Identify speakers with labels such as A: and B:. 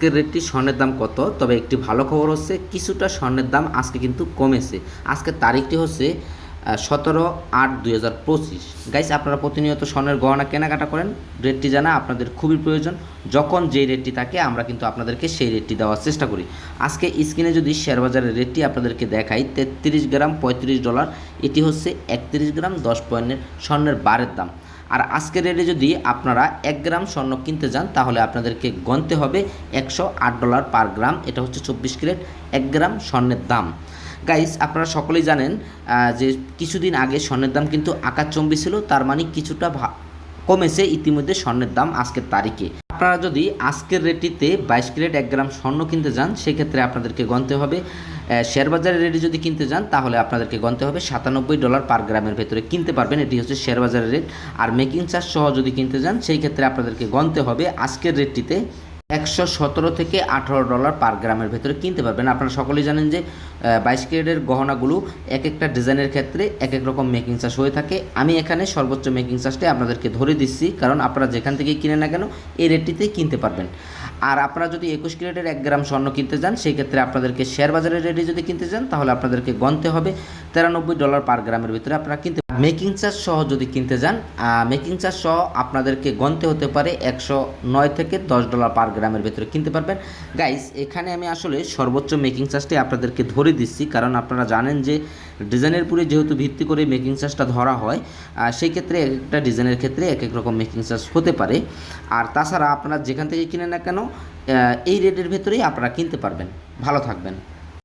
A: আজকের রেটটি স্বর্ণের দাম কত? তবে একটি ভালো খবর হচ্ছে কিছুটা স্বর্ণের দাম আজকে কিন্তু কমেছে। আজকের তারিখটি হচ্ছে সতেরো আট দুই হাজার পঁচিশ। গাইস আপনারা প্রতিনিয়ত স্বর্ণের গহনা কেনাকাটা করেন। রেটটি জানা আপনাদের খুবই প্রয়োজন। যখন যেই রেটটি থাকে, আমরা কিন্তু আপনাদেরকে সেই রেটটি দেওয়ার চেষ্টা করি। আজকে স্ক্রিনে যদি শেয়ার বাজারের রেটটি আপনাদেরকে দেখাই, তেত্রিশ গ্রাম পঁয়ত্রিশ ডলার। এটি হচ্ছে একত্রিশ গ্রাম দশ পয়েন্টের স্বর্ণের বারের দাম। আর আজকের রেটে যদি আপনারা এক গ্রাম স্বর্ণ কিনতে যান, তাহলে আপনাদেরকে গণতে হবে একশো আট ডলার পার গ্রাম এটা হচ্ছে চব্বিশ ক্যারেট, এক গ্রাম স্বর্ণের দাম। গাইস আপনারা সকলেই জানেন যে কিছুদিন আগে স্বর্ণের দাম কিন্তু আকাশচম্বী ছিল, তার মানে কিছুটা কমেছে, ইতিমধ্যে স্বর্ণের দাম আজকের তারিখে। আপনারা যদি আজকের রেটটিতে বাইশ ক্যারেট এক গ্রাম স্বর্ণ কিনতে যান, সেক্ষেত্রে আপনাদেরকে গণতে হবে শেয়ার বাজারের রেটে যদি কিনতে যান, তাহলে আপনাদেরকে গণতে হবে সাতানব্বই ডলার পার গ্রামের ভেতরে কিনতে পারবেন। এটি হচ্ছে শেয়ার বাজারের রেট। আর মেকিং চার্জ সহ যদি কিনতে যান, সেই ক্ষেত্রে আপনাদেরকে গণতে হবে আজকের রেটটিতে একশো সতেরো থেকে আঠারো ডলার পার গ্রামের ভেতরে কিনতে পারবেন। আপনারা সকলেই জানেন যে বাইশ ক্যারেটের গহনাগুলো এক একটা ডিজাইনের ক্ষেত্রে এক এক রকম মেকিং চার্জ হয়ে থাকে। আমি এখানে সর্বোচ্চ মেকিং চার্জটি আপনাদেরকে ধরে দিচ্ছি, কারণ আপনারা যেখান থেকে কিনে না কেন, এই রেটটিতেই কিনতে পারবেন। আর আপনারা যদি একুশ ক্যারেটের এক গ্রাম স্বর্ণ কিনতে যান সেই ক্ষেত্রে আপনাদেরকে শেয়ার বাজারের রেটে যদি কিনতে যান, তাহলে আপনাদেরকে গণতে হবে তেরানব্বই ডলার পার গ্রামের ভিতরে আপনারা কিনতে মেকিং চার্জ সহ যদি কিনতে যান মেকিং চার্জ সহ আপনাদেরকে গণতে হতে পারে একশো নয় থেকে দশ ডলার পার গ্রামের ভিতরে কিনতে পারবেন। গাইস এখানে আমি আসলে সর্বোচ্চ মেকিং চার্জটি আপনাদেরকে ধরে দিচ্ছি, কারণ আপনারা জানেন যে ডিজাইনের উপরে যেহেতু ভিত্তি করে মেকিং চার্জটা ধরা হয় সেই ক্ষেত্রে এক একটা ডিজাইনের ক্ষেত্রে এক এক রকম মেকিং চার্জ হতে পারে। আর তাছাড়া আপনারা যেখান থেকে কিনে না কেন এই রেটের ভেতরেই আপনারা কিনতে পারবেন। ভালো থাকবেন।